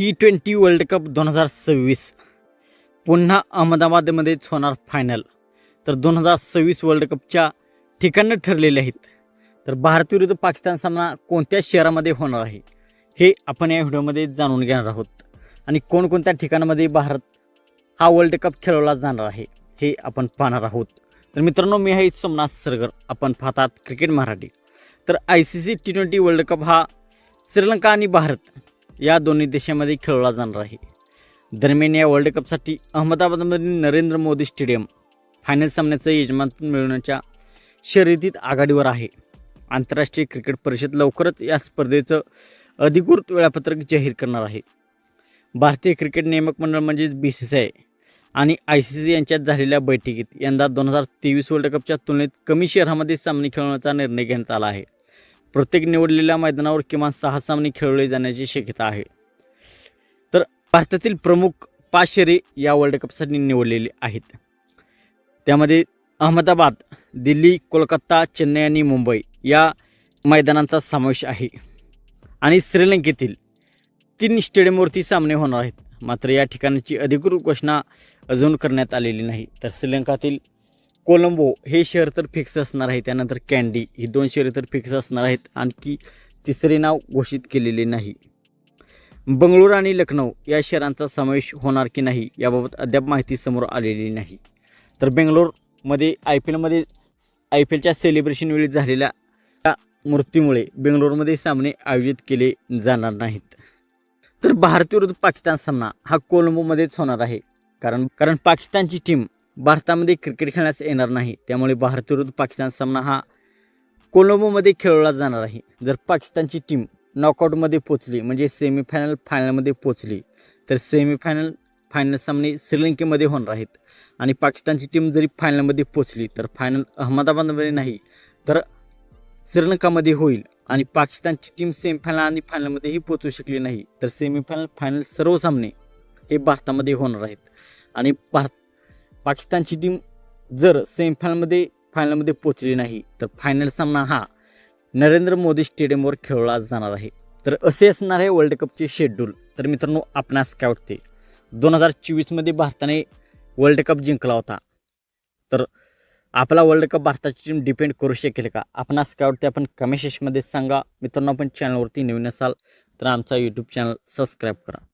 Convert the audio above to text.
T twenty world cup दोन हजार सव्वीस. पुन्हा अहमदाबादमध्येच होणार फायनल तर दोन हजार सव्वीस वर्ल्ड कपच्या ठिकाणं ठरलेले आहेत. तर भारत विरुद्ध पाकिस्तान सामना कोणत्या शहरामध्ये होणार आहे? हे आपण या व्हिडिओमध्ये जाणून घेणार आहोत. आणि कोणकोणत्या ठिकाणामध्ये भारत हा वर्ल्ड कप खेळवला जाणार आहे हे आपण पाहणार आहोत. तर मित्रांनो मी आहे सोमनाथ सरगर. आपण पाहतात क्रिकेट मराठी. तर I C C T twenty world cup हा श्रीलंका आणि भारत या दोन्ही देशामध्ये खेळवला जाणार आहे. दरम्यान या वर्ल्ड कपसाठी अहमदाबादमधील नरेंद्र मोदी स्टेडियम फायनल सामन्याचं यजमानपद मिळवण्याच्या शर्यतीत आघाडीवर आहे. आंतरराष्ट्रीय क्रिकेट परिषद लवकरच या स्पर्धेचं अधिकृत वेळापत्रक जाहीर करणार आहे. भारतीय क्रिकेट नियामक मंडळ म्हणजेच बी सी सी आय आणि आय सी सी यांच्यात झालेल्या बैठकीत यंदा दोन हजार तेवीस वर्ल्ड कपच्या तुलनेत कमी शहरामध्ये सामने खेळवण्याचा निर्णय घेण्यात आला आहे. प्रत्येक निवडलेल्या मैदानावर किमान सहा सामने खेळवले जाण्याची शक्यता आहे. तर भारतातील प्रमुख पाच शहरे या वर्ल्ड कपसाठी निवडलेली आहेत. त्यामध्ये अहमदाबाद दिल्ली कोलकाता चेन्नई आणि मुंबई या मैदानांचा समावेश आहे. आणि श्रीलंकेतील तीन स्टेडियमवरती सामने होणार आहेत. मात्र या ठिकाणाची अधिकृत घोषणा अजून करण्यात आलेली नाही. तर श्रीलंकातील कोलंबो हे शहर तर फिक्स असणार आहे. त्यानंतर कॅन्डी ही दोन शहरे तर फिक्स असणार आहेत. आणखी तिसरे नाव घोषित केलेले नाही. बंगळूर आणि लखनौ या शहरांचा समावेश होणार की नाही याबाबत अद्याप माहिती समोर आलेली नाही. तर बेंगलोरमध्ये आय पी एलमध्ये आय पी एलच्या सेलिब्रेशनवेळी झालेल्या त्या मृत्यूमुळे बेंगलोरमध्ये सामने आयोजित केले जाणार नाहीत. तर भारत विरुद्ध पाकिस्तान सामना हा कोलंबोमध्येच होणार आहे. कारण कारण पाकिस्तानची टीम भारतामध्ये क्रिकेट खेळण्यास येणार नाही. त्यामुळे भारत विरुद्ध पाकिस्तान सामना हा कोलंबोमध्ये खेळवला जाणार आहे. जर पाकिस्तानची टीम नॉकआउटमध्ये पोचली म्हणजे सेमीफायनल फायनलमध्ये पोचली तर सेमीफायनल फायनल सामने श्रीलंकेमध्ये होणार आहेत. आणि पाकिस्तानची टीम जरी फायनलमध्ये पोचली तर फायनल अहमदाबादमध्ये नाही तर श्रीलंकामध्ये होईल. आणि पाकिस्तानची टीम सेमीफायनल आणि फायनलमध्येही पोचू शकली नाही तर सेमीफायनल फायनल सर्व सामने हे भारतामध्ये होणार आहेत. आणि भारत पाकिस्तानची टीम जर सेमीफायनलमध्ये फायनलमध्ये पोचली नाही तर फायनल सामना हा नरेंद्र मोदी स्टेडियमवर खेळवला जाणार आहे. तर असे असणार आहे वर्ल्ड कपचे शेड्यूल तर मित्रांनो आपणास काय वाटते? दोन हजार चोवीसमध्ये भारताने वर्ल्ड कप जिंकला होता. तर आपला वर्ल्ड कप भारताची टीम डिपेंड करू शकेल का? आपणास काय वाटते? आपण कमेंट सेक्शनमध्ये सांगा. मित्रांनो आपण चॅनलवरती नवीन असाल तर आमचा यूट्यूब चॅनल सबस्क्राईब करा.